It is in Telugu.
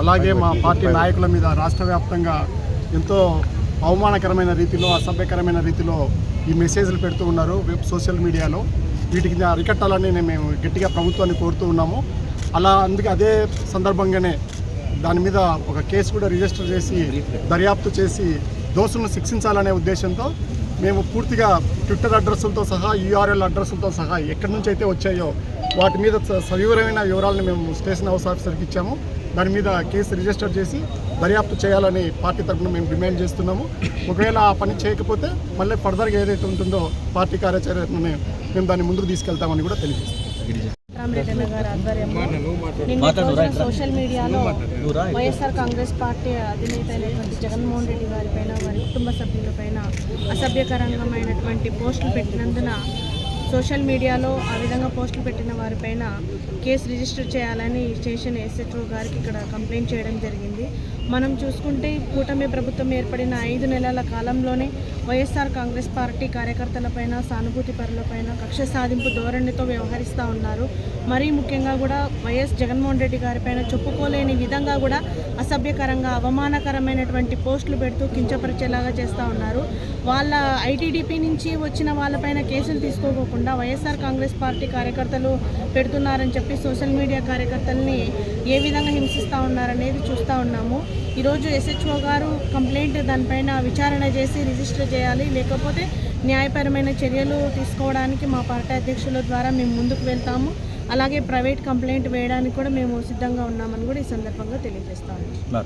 అలాగే మా పార్టీ నాయకుల మీద రాష్ట్ర వ్యాప్తంగా ఎంతో అవమానకరమైన రీతిలో అసభ్యకరమైన రీతిలో ఈ మెసేజ్లు పెడుతూ ఉన్నారు వెబ్ సోషల్ మీడియాలో. వీటికి అరికట్టాలని మేము గట్టిగా ప్రభుత్వాన్ని కోరుతూ ఉన్నాము. అలా అందుకే అదే సందర్భంగానే దాని మీద ఒక కేసు కూడా రిజిస్టర్ చేసి దర్యాప్తు చేసి దోషులను శిక్షించాలనే ఉద్దేశంతో మేము పూర్తిగా ట్విట్టర్ అడ్రస్లతో సహా యూఆర్ఎల్ అడ్రస్లతో సహా ఎక్కడి నుంచి అయితే వచ్చాయో వాటి మీద సవివరమైన వివరాలను మేము స్టేషన్ హౌస్ ఆఫీసర్కి ఇచ్చాము. దాని మీద కేసు రిజిస్టర్ చేసి దర్యాప్తు చేయాలని పార్టీ తరఫున మేము డిమాండ్ చేస్తున్నాము. ఒకవేళ ఆ పని చేయకపోతే మళ్ళీ ఫర్దర్గా ఏదైతే ఉంటుందో పార్టీ కార్యాచరణని మేము దాన్ని ముందుకు తీసుకెళ్తామని కూడా తెలియజేస్తాం సోషల్ మీడియాలో వైఎస్ఆర్ కాంగ్రెస్ పార్టీ అధినేత అయినటువంటి జగన్మోహన్ రెడ్డి గారి పైన వారి కుటుంబ సభ్యులపైన అసభ్యకరంగమైనటువంటి పోస్టులు పెట్టినందున సోషల్ మీడియాలో ఆ విధంగా పోస్టులు పెట్టిన వారిపైన కేసు రిజిస్టర్ చేయాలని స్టేషన్ ఎస్ఎట్ఓ గారికి ఇక్కడ కంప్లైంట్ చేయడం జరిగింది. మనం చూసుకుంటే కూటమి ప్రభుత్వం ఏర్పడిన ఐదు నెలల కాలంలోనే వైఎస్ఆర్ కాంగ్రెస్ పార్టీ కార్యకర్తలపైన సానుభూతి పరులపైన కక్ష సాధింపు ధోరణితో వ్యవహరిస్తూ ఉన్నారు. మరీ ముఖ్యంగా కూడా వైఎస్ జగన్మోహన్ రెడ్డి గారిపైన చెప్పుకోలేని విధంగా కూడా అసభ్యకరంగా అవమానకరమైనటువంటి పోస్టులు పెడుతూ కించపరిచేలాగా చేస్తూ ఉన్నారు. వాళ్ళ ఐటీడీపీ నుంచి వచ్చిన వాళ్ళపైన కేసులు తీసుకోకుండా వైఎస్ఆర్ కాంగ్రెస్ పార్టీ కార్యకర్తలు పెడుతున్నారని చెప్పి సోషల్ మీడియా కార్యకర్తల్ని ఏ విధంగా హింసిస్తూ ఉన్నారనేది చూస్తూ ఉన్నాము. ఈరోజు ఎస్హెచ్ఓ గారు కంప్లైంట్ దానిపైన విచారణ చేసి రిజిస్టర్ చేయాలి లేకపోతే న్యాయపరమైన చర్యలు తీసుకోవడానికి మా పార్టీ అధ్యక్షుల ద్వారా మేము ముందుకు వెళ్తాము. అలాగే ప్రైవేట్ కంప్లైంట్ వేయడానికి కూడా మేము సిద్ధంగా ఉన్నామని కూడా ఈ సందర్భంగా తెలియజేస్తాము